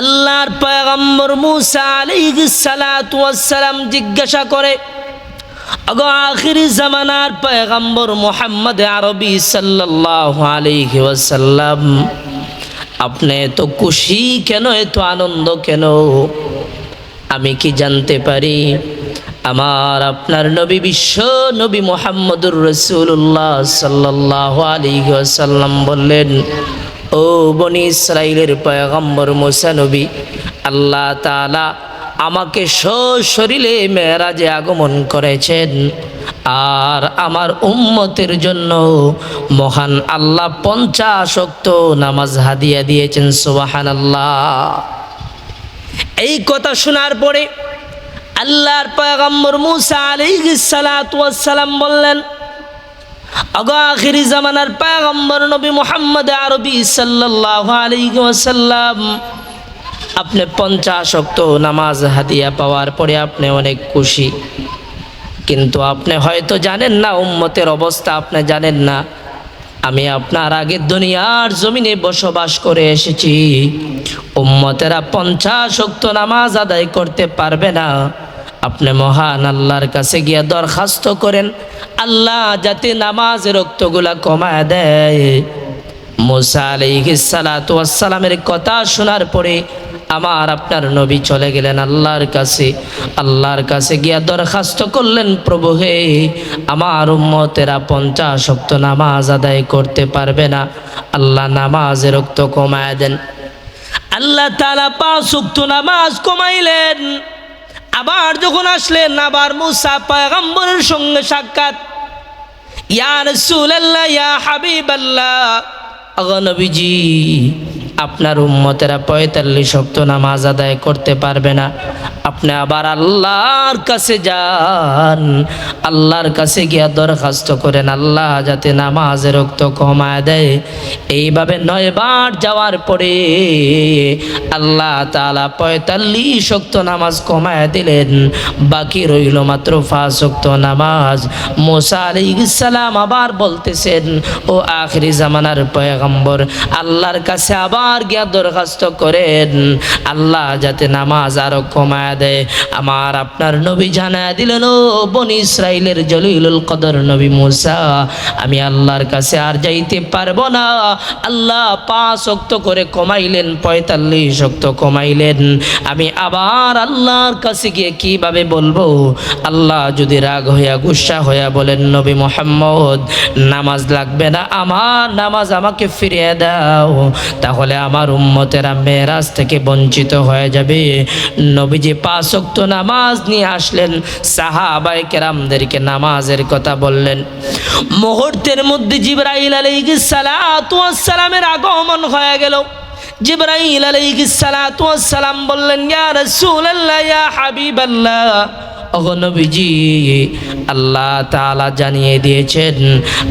আল্লাহর পয়গম্বর মুসা সালাম জিজ্ঞাসা করে আখিরি জামানার পয়গম্বর মোহাম্মদ আরবি সাল্লাল্লাহু আলাইহি ওয়াসাল্লাম, আপনি এত খুশি কেন, এত আনন্দ কেন? আমি কি জানতে পারি? আমার আপনার নবী বিশ্ব নবী মোহাম্মদুর রসুল্লাহ সাল্লাহ আলী সাল্লাম বললেন ও বনি ইসরাইলের পয়গম্বর মোসা আল্লাহ তালা আমাকে সশরীরে মেয়েরাজে আগমন করেছেন। আর আমার উম্মতের জন্য মহান আল্লাহ পঞ্চাশক্ত নামাজ হাদিয়া দিয়েছেন সোবাহান আল্লাহ এই কথা শোনার পরে আল্লাহর পয়গম্বর মুসা ওয়াস সালাম বললেন আগো জামানার পয়গম্বর নবী মুহাম্মদ আরবি সাল্লাল্লাহু আলাইহি ওয়াসাল্লাম। আপনি পঞ্চাশ অক্ত নামাজ হাদিয়া পাওয়ার পরে আপনি অনেক খুশি। কিন্তু আপনি হয়তো জানেন না, উম্মতের অবস্থা আপনি জানেন না। আমি আপনার আগে দুনিয়ার জমিনে বসবাস করে এসেছি। উম্মতেরা পঞ্চাশ অক্ত নামাজ আদায় করতে পারবে না। আপনি মহান আল্লাহর কাছে গিয়া দরখাস্ত করেন, আল্লাহ যাতে নামাজের রক্তগুলা কমায় দেয়। মুসা আলাইহিস সালাতু ওয়াস সালামের কথা শোনার পরে আমার আপনার নবী চলে গেলেন আল্লাহর কাছে। আল্লাহর কাছে গিয়া দরখাস্ত করলেন, প্রভু হে, আমার উম্মতেরা পঞ্চাশ শক্ত নামাজ আদায় করতে পারবে না। আল্লাহ নামাজের রক্ত কমায় দেন। আল্লাহ তালা পাঁচ উক্ত নামাজ কমাইলেন। আবার যখন আসলেন আবার মুসা পয়গম্বরের সঙ্গে সাক্ষাৎ। ইয়া সুল্লাহ ইয়া হাবিবাল্লাহ নবীজি আপনার উম্মতেরা পঁয়তাল্লিশ শক্ত নামাজ আদায় করতে পারবে না। আপনি আবার আল্লাহর কাছে যান। আল্লাহর কাছে গিয়া দরখাস্ত করেন, আল্লাহ যাতে নামাজের রক্ত কমায় দেয়। এইভাবে নয়বার যাওয়ার পরে আল্লাহ তালা পঁয়তাল্লিশ শক্ত নামাজ কমায় দিলেন। বাকি রইল মাত্র শক্ত নামাজ। মোসা আলাইসালাম আবার বলতেছেন, ও আখরি জামানার পয়গম্বর, আল্লাহর কাছে আবার গিয়া দরখাস্ত করেন। আল্লাহ যাতে নামাজ আরও কমায় দেয়। আমার আপনার নবী জানায় দিলেন বনি ইসরাইলের জলিলুল কদর নবী মুসা, আমি আল্লাহর কাছে আর যাইতে পারব না। আল্লাহ পাঁচ অক্ত করে কমাইলেন, পঁয়তাল্লিশ শক্ত কমাইলেন। আমি আবার আল্লাহর কাছে গিয়ে কীভাবে বলব? আল্লাহ যদি রাগ হইয়া, গুসা হইয়া বলেন, নবী মোহাম্মদ, নামাজ লাগবে না, আমার নামাজ আমাকে ফিরিয়ে দাও। তাহলে আমার উম্মতেরা মেয়েরাজ থেকে বঞ্চিত হয়ে যাবে। নবীজি পাঁচ ওয়াক্ত নামাজ নিয়ে আসলেন সাহাবাই কেরামদেরকে নামাজের কথা বললেন। মুহূর্তের মধ্যে জিব্রাইল আলাইহিস সালাতু ওয়াস সালামের আগমন হয়ে গেল। জিব্রাইল সালাম বললেন, ইয়া রাসূলুল্লাহ, ইয়া হাবিবাল্লাহ। অগনবীজি আল্লাহ তালা জানিয়ে দিয়েছেন,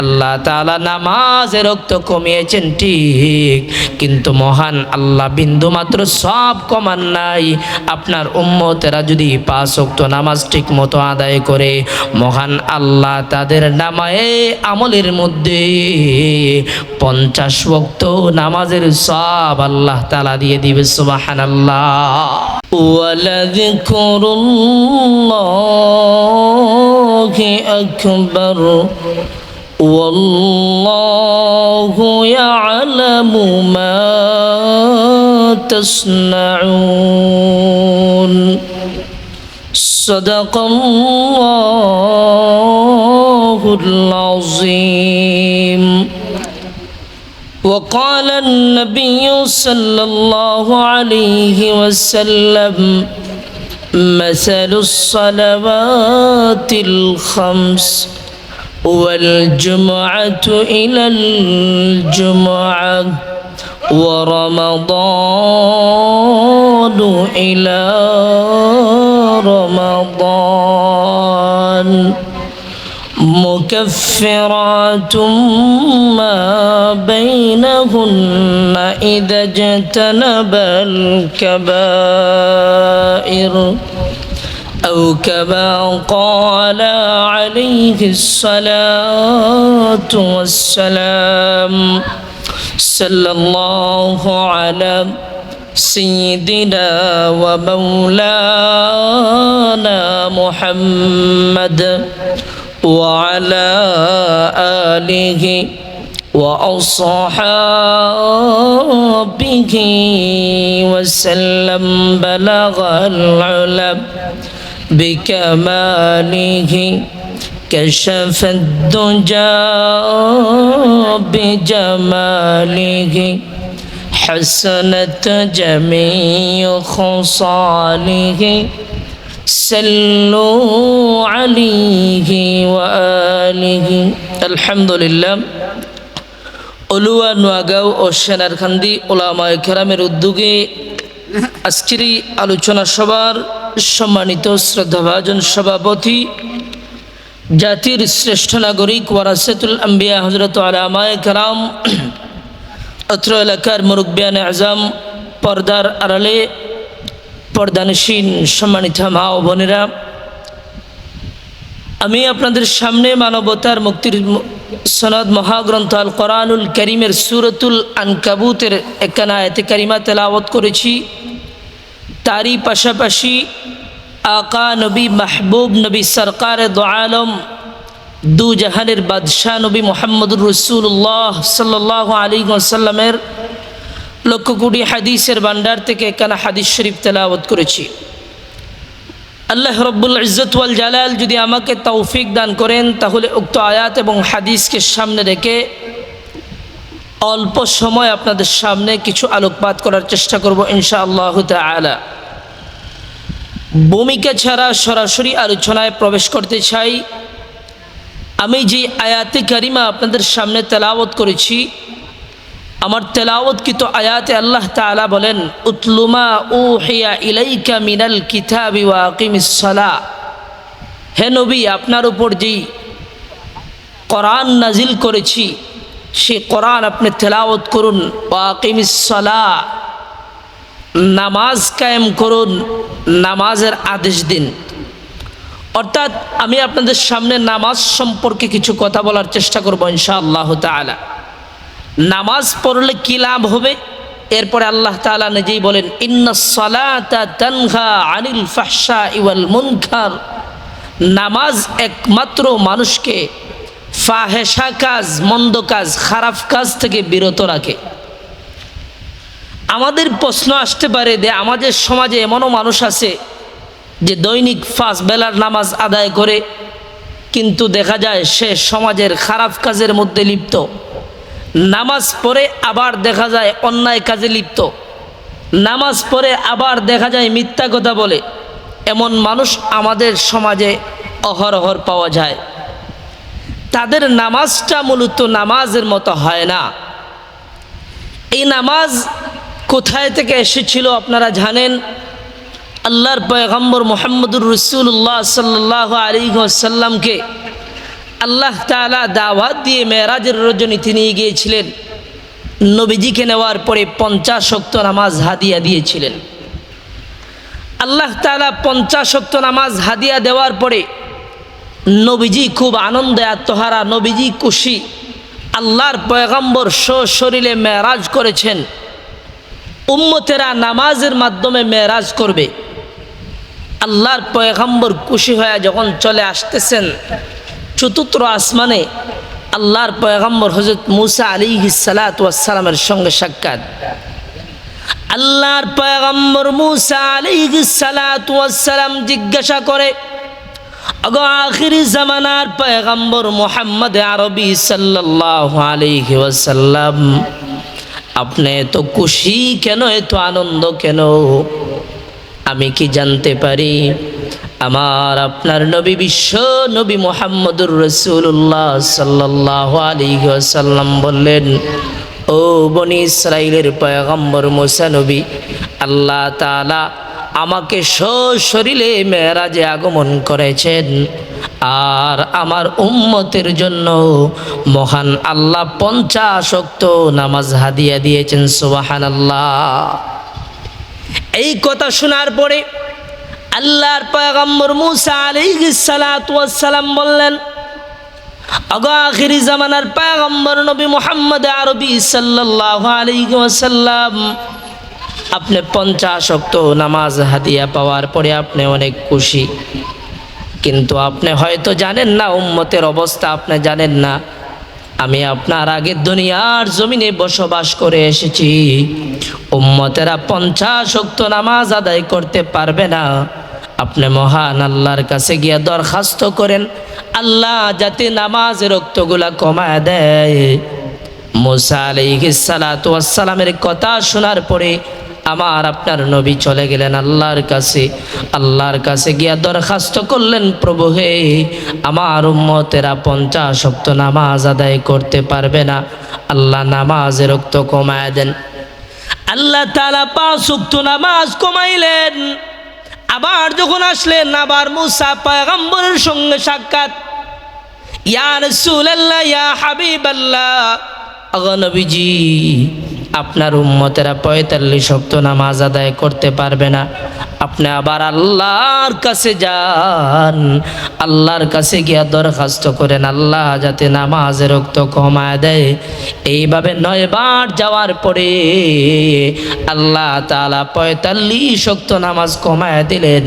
আল্লাহ তালা নামাজের রক্ত কমিয়েছেন ঠিক, কিন্তু মহান আল্লাহ বিন্দু মাত্র সব কমান নাই। আপনার উম্মতেরা যদি পাঁচ অক্ত নামাজ ঠিক মতো আদায় করে, মহান আল্লাহ তাদের নামায়ে আমলের মধ্যে পঞ্চাশ অক্ত নামাজের সব আল্লাহ তালা দিয়ে দিবে সুবাহান আল্লাহ ওয়ালা الله أكبر. والله يعلم ما تصنعون. صدق الله العظيم. وقال النبي صلى الله عليه وسلم مثل الصلوات الخمس والجمعة إلى الجمعة ورمضان إلى رمضان. مكفرات ما بينهن إذا اجتنب الكبائر. أو كما قال عليه الصلاة والسلام صلى الله على سيدنا ومولانا محمد وعلى آله وأصحابه وسلم بلغ العلم بكماله كشف الدجى بجماله حسنت جميع خصاله আলিহি। অলুয়া নোয়াগাঁও ও উদ্যোগে আজকের এই আলোচনা সভার সম্মানিত শ্রদ্ধাভাজন সভাপতি, জাতির শ্রেষ্ঠ নাগরিক ওয়ারাসেতুল আম্বিয়া হজরত আলামায় অত্র এলাকার মুরব্বিয়ান আজম পর্দার আড়ালে পর্দানসীন সম্মানিত মা ও বোনেরা, আমি আপনাদের সামনে মানবতার মুক্তির সনদ মহাগ্রন্থ আল কোরআনুল করিমের সুরতুল আনকাবুতের একখানা এতে কারিমা তেলাওয়াত করেছি। তারই পাশাপাশি আকা নবী মাহবুব নবী সরকার দো আলম, দু জাহানের বাদশাহ নবী মোহাম্মদুর রসুল্লাহ সাল্লাহ আলী সাল্লামের লক্ষ কোটি হাদিসের ভান্ডার থেকে একখানা হাদিস শরীফ তেলাওয়াত করেছি। আল্লাহ রব্বুল ইজ্জতওয়াল জালাল যদি আমাকে তৌফিক দান করেন, তাহলে উক্ত আয়াত এবং হাদিসকে সামনে রেখে অল্প সময় আপনাদের সামনে কিছু আলোকপাত করার চেষ্টা করব ইনশা আল্লাহ তালা ভূমিকা ছাড়া সরাসরি আলোচনায় প্রবেশ করতে চাই। আমি যে আয়াতে কারিমা আপনাদের সামনে তেলাওয়াত করেছি আমার তেলাওয়াতকৃত আয়াতে আল্লাহ তাআলা বলেন উতলুমা ও হিয়া ইলাইকা মিনাল কিতাবি ওয়া আকিমিসসালা হে নবী, আপনার উপর যেই কোরআন নাজিল করেছি, সে কোরআন আপনি তেলাওয়াত করুন, ওয়া আকিমিসসালা নামাজ কায়েম করুন, নামাজের আদেশ দিন। অর্থাৎ আমি আপনাদের সামনে নামাজ সম্পর্কে কিছু কথা বলার চেষ্টা করব ইনশাআল্লাহ তাআলা। নামাজ পড়লে কি লাভ হবে? এরপরে আল্লাহ তাআলা নিজেই বলেন আনিল মুনকার। নামাজ একমাত্র মানুষকে ফাহেসা কাজ, মন্দ কাজ, খারাপ কাজ থেকে বিরত রাখে। আমাদের প্রশ্ন আসতে পারে যে আমাদের সমাজে এমনও মানুষ আছে যে দৈনিক ফাঁস বেলার নামাজ আদায় করে, কিন্তু দেখা যায় সে সমাজের খারাপ কাজের মধ্যে লিপ্ত। নামাজ পড়ে আবার দেখা যায় অন্যায় কাজে লিপ্ত। নামাজ পড়ে আবার দেখা যায় মিথ্যা কথা বলে। এমন মানুষ আমাদের সমাজে অহরহর পাওয়া যায়। তাদের নামাজটা মূলত নামাজের মতো হয় না। এই নামাজ কোথায় থেকে এসেছিল আপনারা জানেন? আল্লাহর পয়গম্বর মোহাম্মদুর রসুল্লাহ সাল্লাহ আলী সাল্লামকে আল্লাহ তালা দাওয়াত দিয়ে মেয়েরাজের রজনীতে নিয়ে গিয়েছিলেন। নবীজিকে নেওয়ার পরে পঞ্চাশ শক্ত নামাজ হাদিয়া দিয়েছিলেন। আল্লাহ তালা পঞ্চাশ শক্ত নামাজ হাদিয়া দেওয়ার পরে নবীজি খুব আনন্দে আত্মহারা, নবীজি খুশি। আল্লাহর পয়গম্বর শরীরে মেয়েরাজ করেছেন। উম্মতেরা নামাজের মাধ্যমে মেয়েরাজ করবে। আল্লাহর পয়গম্বর খুশি হয়ে যখন চলে আসতেছেন চতুর্থ আসমানে আল্লাহর পয়গম্বর হজরত মুসা আলী সালাতামের সঙ্গে সাক্ষাৎ। আল্লাহর পয়গম্বর মুসা আলী সালাতাম জিজ্ঞাসা করে জামানার আরবি আপনি এত খুশি কেন, এত আনন্দ কেন? আমি কি জানতে পারি? আমার আপনার নবী বিশ্ব নবী মোহাম্মদুর রসুল্লাহ সাল্লাহ আলী সাল্লাম বললেন, ও বনি ইসরাইলের পয়গম্বর মোসা নবী, আল্লাহ তালা আমাকে সশরীরে মেয়েরাজে আগমন করেছেন আর আমার উম্মতের জন্য মহান আল্লাহ পঞ্চাশক্ত নামাজ হাদিয়া দিয়েছেন সুবাহান আল্লাহ এই কথা শোনার পরে আল্লাহর পয়গম্বর মুসা সালাম বললেন, আগো আখিরি জামানার পয়গম্বর নবী মুহাম্মদ আরবি সাল্লাল্লাহু আলাইহি আপনি পঞ্চাশ শক্ত নামাজ হাদিয়া পাওয়ার পরে আপনি অনেক খুশি। কিন্তু আপনি হয়তো জানেন না, উম্মতের অবস্থা আপনি জানেন না। আমি আপনার আগে দুনিয়ার জমিনে বসবাস করে এসেছি। উম্মতেরা পঞ্চাশ শক্ত নামাজ আদায় করতে পারবে না। আপনি মহান আল্লাহর কাছে গিয়ে দরখাস্ত করেন, আল্লাহ যাতে নামাজের রক্তগুলা কমায় দেয়। মোসা কথা শোনার পরে আমার আপনার নবী চলে গেলেন আল্লাহর কাছে। আল্লাহর কাছে গিয়া দরখাস্ত করলেন, প্রভু হে, আমার উম্মতেরা পঞ্চাশ শক্ত নামাজ আদায় করতে পারবে না। আল্লাহ নামাজের রক্ত কমায় দেন। আল্লাহ তালা পাঁচ নামাজ কমাইলেন। আবার যখন আসলেন, আবার মুসা পায়গম্বরের সঙ্গে সাক্ষাৎ। ইয়ার সুলাল্লাহ ইয়া হাবিব আল্লাহ নবীজি, আপনার উম্মতেরা পঁয়তাল্লিশ শক্ত নামাজ আদায় করতে পারবে না। আপনি আবার আল্লাহর কাছে যান। আল্লাহর কাছে গিয়া দরখাস্ত করেন, আল্লাহ যাতে নামাজের রক্ত কমায় দেয়। এইভাবে নয়বার যাওয়ার পরে আল্লাহ তালা পঁয়তাল্লিশ শক্ত নামাজ কমায় দিলেন।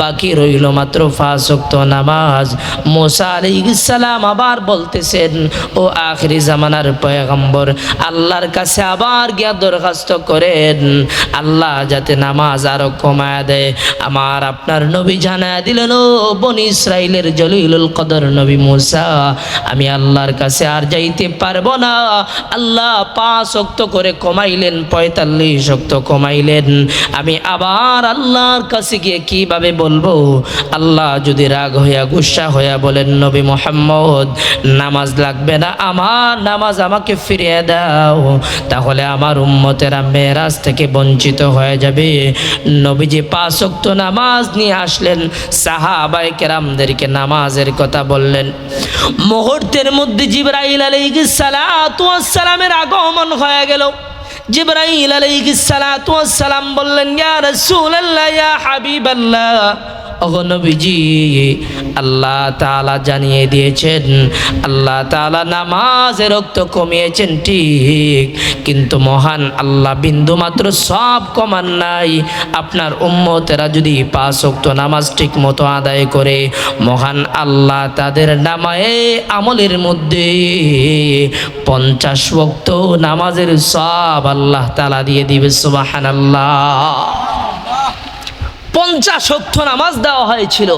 বাকি রইল মাত্র পাঁচ শক্ত নামাজ। মোসা আলাইসালাম আবার বলতেছেন, ও আখরি জামানার পয়গম্বর, আল্লাহর কাছে আবার গিয়া দরখাস্ত করেন। আল্লাহ যাতে নামাজ আরও কমায় দেয় আমার আপনার নবী জানায় দিলেন ও বনি ইসরাইলের জলিলুল কদর নবী মুসা। আমি আল্লাহর কাছে আর যাইতে পারব না। আল্লাহ পাঁচ অক্ত করে কমাইলেন, পঁয়তাল্লিশ অক্ত কমাইলেন। আমি আবার আল্লাহর কাছে গিয়ে কীভাবে বলব? আল্লাহ যদি রাগ হইয়া, গুসা হইয়া বলেন, নবী মোহাম্মদ, নামাজ লাগবে না আমার, নামাজ আমাকে ফিরিয়ে দাও। তাহলে আমার উম্মতেরা মেয়েরাজ থেকে বঞ্চিত হয়ে যাবে। নবীজি পাঁচ ওয়াক্ত নামাজ নিয়ে আসলেন। সাহাবাই কেরামদেরকে নামাজের কথা বললেন। মুহূর্তের মধ্যে জিব্রাইল সালামের আগমন হয়ে গেল। জিব্রাইল আলাইহিস সালাম বললেন, ইয়া রাসূলুল্লাহ, ইয়া হাবিবাল্লাহ। অগনবীজি আল্লাহ তাআলা জানিয়ে দিয়েছেন, আল্লাহ তাআলা নামাজে রক্ত কমিয়েছেন ঠিক, কিন্তু মহান আল্লাহ বিন্দু মাত্র সব কমান নাই। আপনার উম্মতেরা যদি পাঁচ ওয়াক্ত নামাজ ঠিক মতো আদায় করে, মহান আল্লাহ তাদের নামায়ে আমলের মধ্যে পঞ্চাশ ওয়াক্ত নামাজের সব আল্লাহ তাআলা দিয়ে দিবে, সুবহানাল্লাহ। পঞ্চাশ অক্ত নামাজ দেওয়া হয়েছিল।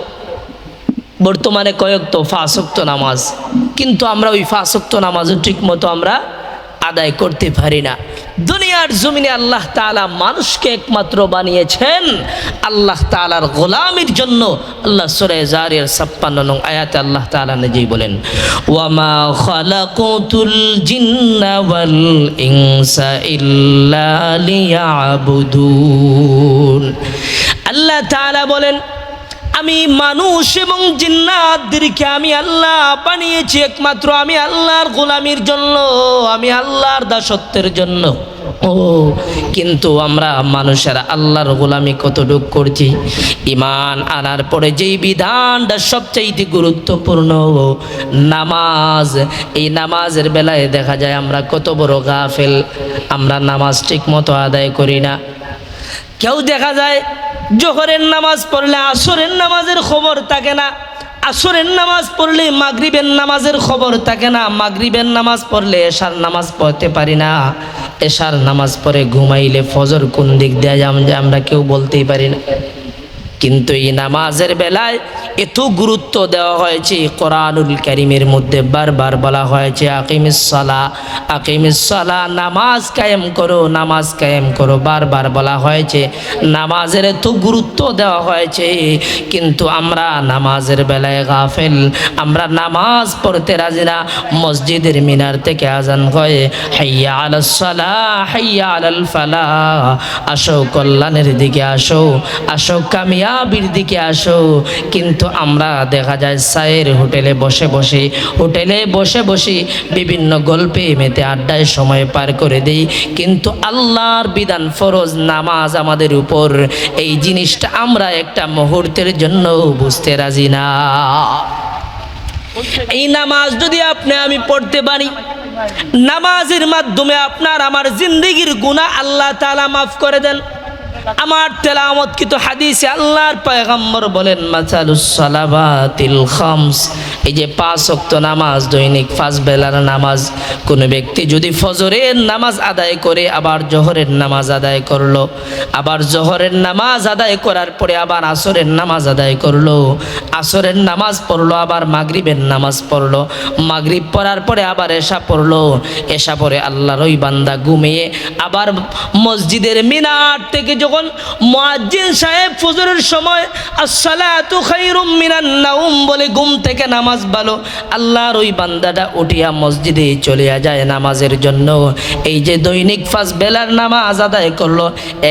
বর্তমানে কয়েক তো ফাঁসক্ত নামাজ। কিন্তু আমরা ওই ফাঁসক্ত নামাজও ঠিক মতো আমরা আদায় করতে পারি না। দুনিয়ার জমিনে আল্লাহ তালা মানুষকে একমাত্র বানিয়েছেন। আল্লাহ তালার গোলামির জন্য আল্লাহ সুরে জারিয়ার ছাপ্পান্ন নং আয়াতে আল্লাহ তাআলা নিজেই বলেন, ওয়ামা খালাকুতুল জিন্না ওয়াল ইনসা ইল্লা আল্লাহ তাআলা বলেন আমি মানুষ এবং জিন্নাতদেরকে আমি আল্লাহ বানিয়েছি একমাত্র আমি আল্লাহর গোলামির জন্য, আমি আল্লাহর দাসত্বের জন্য। ও, কিন্তু আমরা মানুষের আল্লাহর গোলামি কতটুক করছি? ইমান আনার পরে যেই বিধানটা সবচাইতে গুরুত্বপূর্ণ, নামাজ। এই নামাজের বেলায় দেখা যায় আমরা কত বড় গাফেল, আমরা নামাজ ঠিক মতো আদায় করি না। কেউ দেখা যায় জোহরের নামাজ পড়লে আসরের নামাজের খবর থাকে না। আসরের নামাজ পড়লে মাগরিবের নামাজের খবর থাকে না। মাগরিবের নামাজ পড়লে এশার নামাজ পড়তে পারি না। এশার নামাজ পড়ে ঘুমাইলে ফজর কোন দিক দেয়া আমরা কেউ বলতেই পারি না। কিন্তু এই নামাজের বেলায় এত গুরুত্ব দেওয়া হয়েছে, কোরআনুল করিমের মধ্যে বারবার বলা হয়েছে আকিমিসলা আকিমিসলা নামাজ কায়েম করো, নামাজ কায়েম করো, বারবার বলা হয়েছে, নামাজের এত গুরুত্ব দেওয়া হয়েছে, কিন্তু আমরা নামাজের বেলায় গাফেল, আমরা নামাজ পড়তে রাজি না, মসজিদের মিনার থেকে আজান হয়, হাইয়া আলাসলা হাইয়া আলাল ফালা, আসো কল্যাণের দিকে আসো আসো কামিয়াবির দিকে আসো। কিন্তু আমরা দেখা যায় সায়ের হোটেলে বসে বসে, হোটেলে বসে বসে বিভিন্ন গল্পে মেতে আড্ডায় সময় পার করে দেই। কিন্তু আল্লাহর বিধান ফরজ নামাজ আমাদের উপর। এই জিনিসটা আমরা একটা মুহূর্তের জন্য বুঝতে রাজি না। এই নামাজ যদি আপনি আমি পড়তে পারি, নামাজের মাধ্যমে আপনার আমার জিন্দগির গুণা আল্লাহ তাআলা মাফ করে দেন। আমার তেলামত কিন্তু হাদিসে আল্লাহর পয়গম্বর বলেন, মাসালুস সালাবাতিল খামস। এই যে পাঁচ ওয়াক্ত নামাজ, দৈনিক পাঁচ বেলার নামাজ। কোনো ব্যক্তি যদি ফজরের নামাজ আদায় করে, আবার জোহরের নামাজ আদায় করল, আবার জোহরের নামাজ আদায় করার পরে আবার আসরের নামাজ আদায় করল, আসরের নামাজ পড়ল, আবার মাগরিবের নামাজ পড়ল, মাগরিব পড়ার পরে আবার এশা পড়ল, এশা পরে আল্লাহর ওই বান্দা ঘুমিয়ে আবার মসজিদের মিনার থেকে যখন মুয়াজ্জিন সাহেব ফজরের সময়, আসসালাতু খায়রুম মিনান নাউম বলে ঘুম থেকে নামাজ ভালো আল্লাহর ওই বান্দাটা উঠিয়া মসজিদে চলে যায় নামাজের জন্য। এই যে দৈনিক ফার্স্ট বেলার নামাজ আদায় করল,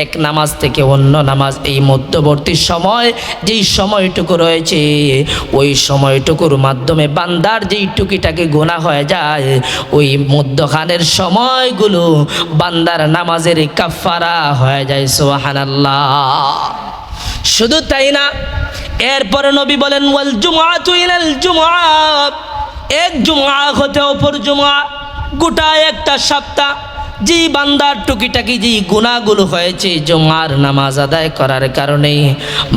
এক নামাজ থেকে অন্য নামাজ। এই মধ্যবর্তী সময়, যেই সময়টুকু রয়েছে, ওই সময়টুকুর মাধ্যমে বান্দার যেই টুকিটাকে গোনা হয়ে যায়, ওই মধ্যখানের সময়গুলো বান্দার নামাজের কাফারা হয়ে যায় শুধু তাই না, এরপরে নবী বলেন এক জুমআ হতে অপর জুমআ, গোটা একটা সপ্তাহ যে বান্দার টুকিটাকি যে গুণাগুলো হয়েছে জুমার নামাজ আদায় করার কারণে।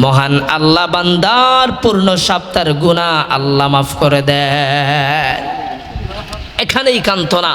মহান আল্লাহ বান্দার পূর্ণ সপ্তাহের গুণা আল্লাহ মাফ করে দেয় এখানেই কান্ত না।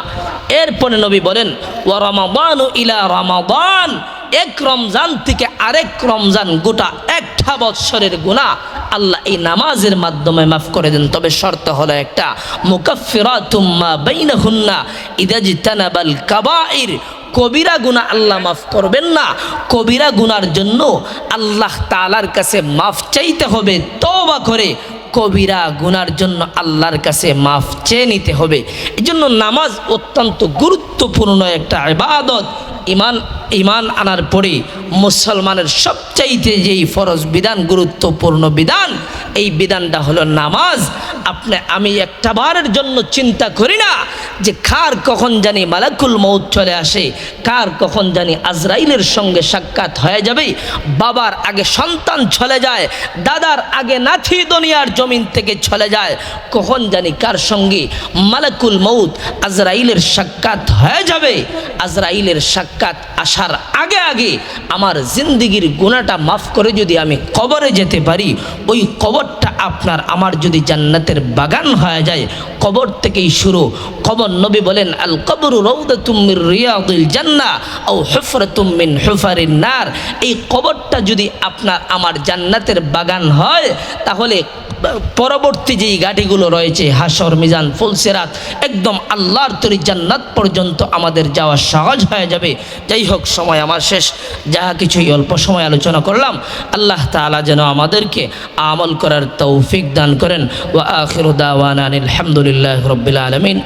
এরপরে নবী বলেন ও রমাবান ইলা রমাবান এক রমজান থেকে আরেক রমজান গোটা একটা বৎসরের গুণা আল্লাহ এই নামাজের মাধ্যমে মাফ করে দেন। তবে শর্ত হলো একটা মুকাফিরা তুম্মা বাইনা হুন্না ইদাজি তানাবাল কাবাইর। কবিরা গুণা আল্লাহ মাফ করবেন না। কবিরা গুনার জন্য আল্লাহ তালার কাছে মাফ চাইতে হবে, তওবা করে কবিরা গুনার জন্য আল্লাহর কাছে মাফ চেয়ে নিতে হবে। এই জন্য নামাজ অত্যন্ত গুরুত্বপূর্ণ একটা ইবাদত। ইমান ইমান আনার পরে মুসলমানের সবচাইতে যেই ফরজ বিধান, গুরুত্বপূর্ণ বিধান, এই বিধানটা হলো নামাজ। আপনি, আমি একটা বারের জন্য চিন্তা করি না যে কার কখন জানি মালাকুল মৌত চলে আসে, কার কখন জানি আজরাইলের সঙ্গে সাক্ষাৎ হয়ে যাবে, বাবার আগে সন্তান চলে যায়, দাদার আগে নাথি দুনিয়ার জমিন থেকে চলে যায়, কখন জানি কার সঙ্গে মালাকুল মৌত আজরাইলের সাক্ষাৎ হয়ে যাবে, আজরাইলের সাক্ষাৎ আসার আগে আগে আমার জিন্দিগির গুণাটা মাফ করে যদি আমি কবরে যেতে পারি, ওই কবরটা আপনার আমার যদি জান্নাতের বাগান হয়ে যায়, কবর থেকেই শুরু। কবর নবী বলেন আল কবর রিয়াদুল জান্নাহ ও নার। এই কবরটা যদি আপনার আমার জান্নাতের বাগান হয়, তাহলে পরবর্তী যেই গাড়িগুলো রয়েছে, হাসর, মিজান, ফুলসেরাত, একদম আল্লাহর তরি জান্নাত পর্যন্ত আমাদের যাওয়া সহজ হয়ে যাবে। যাই হোক, সময় আমার শেষ। যাহা কিছুই অল্প সময় আলোচনা করলাম, আল্লাহ তালা যেন আমাদেরকে আমল করার তৌফিক দান করেন। ওয়া আখির দাওয়ান আলহামদুলিল্লাহ রবিল আলমিন।